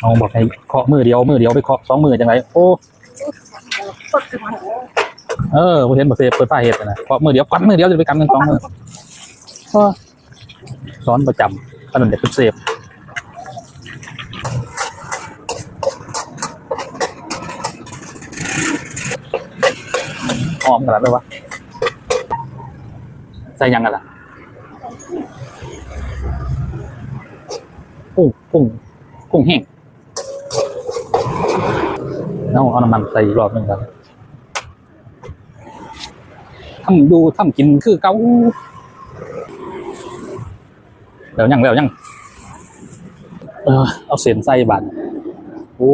เอาบอกให้เคาะมือเดียวมือเดียวไปเคาะสองมือจังไรโอ้สดขึ้นมาเออผมเห็นบอเซฟเปิดฝ้าเห็ดนะเคาะมือเดียวกัดมือเดียวจะไปกำกันสองมือก็สอนประจำขนาดเด็กเป็นเซฟหอมขนาดไหนวะใส่ยังกันล่ะ กุ้งกุ้งกุ้งแห้งเอาเอาน้ำมันใส่อีกรอบหนึ่งครับทำดูทำกินคือเกาเดี๋ยวยังเดี๋ยวยังเออเอาเส้นใส่บาดโอ้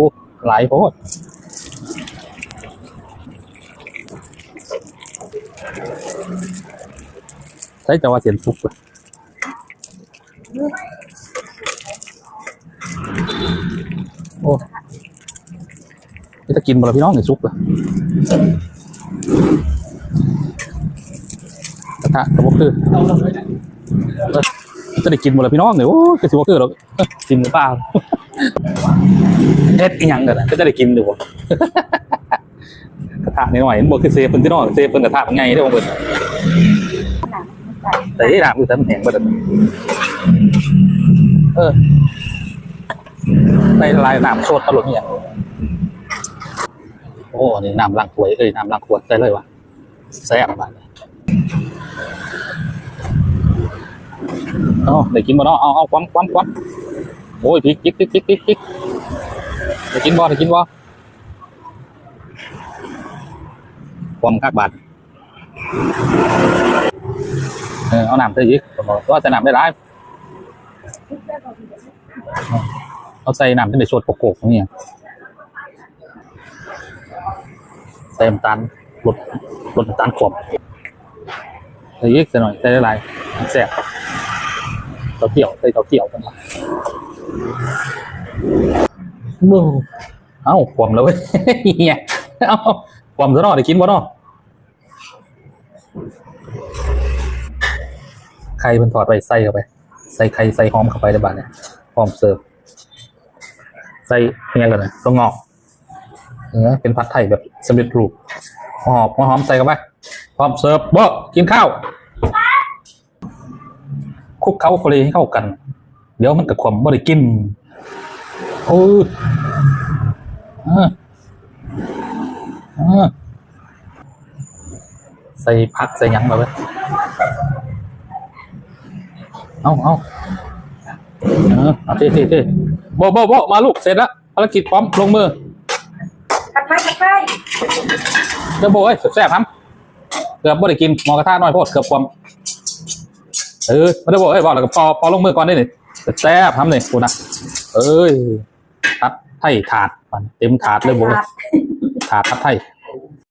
หลายโพดใช่จะว่าเส้นสุกเลย โอ้นี่จะกินบ่ละพี่น้องในสุกเลยกระทะกระบอกคือเออจะได้กินบ่ละพี่น้องเนี่ยโอ้ยกระสิบคือหรอกเอ้อกินหรือเปล่าเฮ็ดอีหยังกันนะก็จะได้กินอยู่บ่กระทะนิดหน่อยเห็นบ่คือเซฟเพิ่นที่น้องเซฟเพิ่นกระทะมันไงเด้อบ่เพิ่นแต่ที่ด่างคือทั้งแหงบ่ได้เออ ในลายน้ำโซดตลอดเนี่ยโอ้นี่น้ำล้างถ้วยเอ้ยน้ำล้างขวดได้เลยวะแซ่บบาดเลยเอ๋อได้กินบ่เนาะเอาเอาความความความโอ้ยพริกพริกพริกพริกพริกพริกได้กินบ่ได้กินบ่ความคักบาดเออเอาน้ำใส่อีกกว่าจะน้ำได้ร้าย เอาใส่น้ำที่ในชดโกกๆนี่ใส่น้ำตาลลดลดน้ำตาลขวบใส่อีกใส่หน่อยใส่ได้หลายแซ่บเต้าเกี่ยวใส่เต้าเกี่ยวกันมาบูเอ้าขวมแล้วเว้ยเฮียเอ้าขวมซะหน่อยได้กินบ่เนาะไข่มันถอดไปใส่เข้าไป ใส่ไข่ใส่หอมเข้าไปในบ้านเนี่ยหอมเสิร์ฟ ใส่เนี่ยกันนะตัวงอกเนื้อเป็นผัดไทยแบบสำเร็จรูปหอมหอมใส่เข้าไปพร้อมเสิร์ฟบ่กินข้าวคุกเคล้าโคเลให้เข้ากัน เดี๋ยวมันกับความบ่ได้กินโอ้ยอ่าอ่าใส่ผักใส่ยังมาเว้ยเอาเอาเออเอาเท่เท่เท่ โบโบโบมาลูกเสร็จแล้วภารกิจพร้อมลงมือผัดไทยผัดไทยเจ้าโบเอ้ยแซ่บๆครับเกือบบ่ได้กินหมอกระทะน้อยโพดเกือบความเออไม่ได้บอกเอ้ยบอกแล้วก็พอพอลงมือก่อนได้หนิแซ่บทำนี่กูนะเอ้ยทัดไทยถาดมันเต็มถาดเลยโบถาดทัดไทย